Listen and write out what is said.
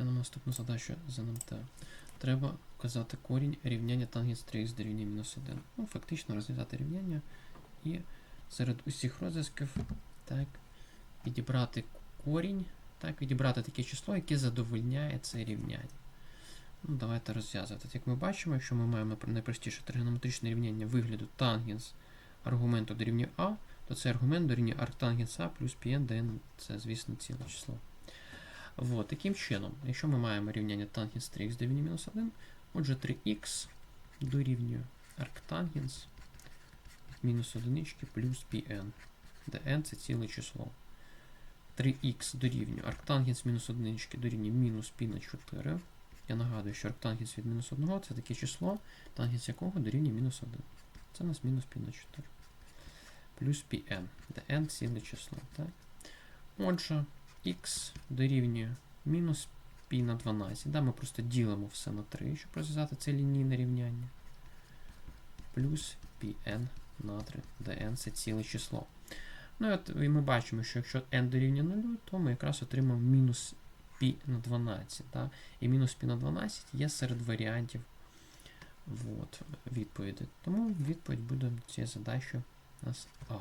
Глянемо наступну задачу з НМТ. Треба вказати корінь рівняння тангенс 3х дорівнює мінус 1. Ну, фактично розв'язати рівняння і серед усіх розв'язків так, відібрати корінь, так, відібрати таке число, яке задовольняє це рівняння. Ну, давайте розв'язувати. Як ми бачимо, якщо ми маємо найпростіше тригонометричне рівняння вигляду тангенс аргументу дорівнює А, то цей аргумент дорівнює арктангенс А плюс πn, де це, звісно, ціле число. Вот, таким чином, якщо ми маємо рівняння тангенс 3х дорівнює мінус 1, отже 3х дорівнює арктангенс мінус 1 плюс πn, де n це ціле число. 3х дорівнює арктангенс мінус 1 дорівнює мінус π на 4. Я нагадую, що арктангенс від мінус 1 це таке число, тангенс якого дорівнює мінус 1. Це у нас мінус π на 4. Плюс πn, де n ціле число. Так? Отже, х дорівнює мінус π на 12. Да, ми просто ділимо все на 3, щоб розв'язати це лінійне рівняння. Плюс πn на 3, де n це ціле число. Ну і от і ми бачимо, що якщо n дорівнює 0, то ми якраз отримаємо мінус π на 12. Да? І мінус π на 12 є серед варіантів от, відповіді. Тому відповідь буде цієї задачі у нас А.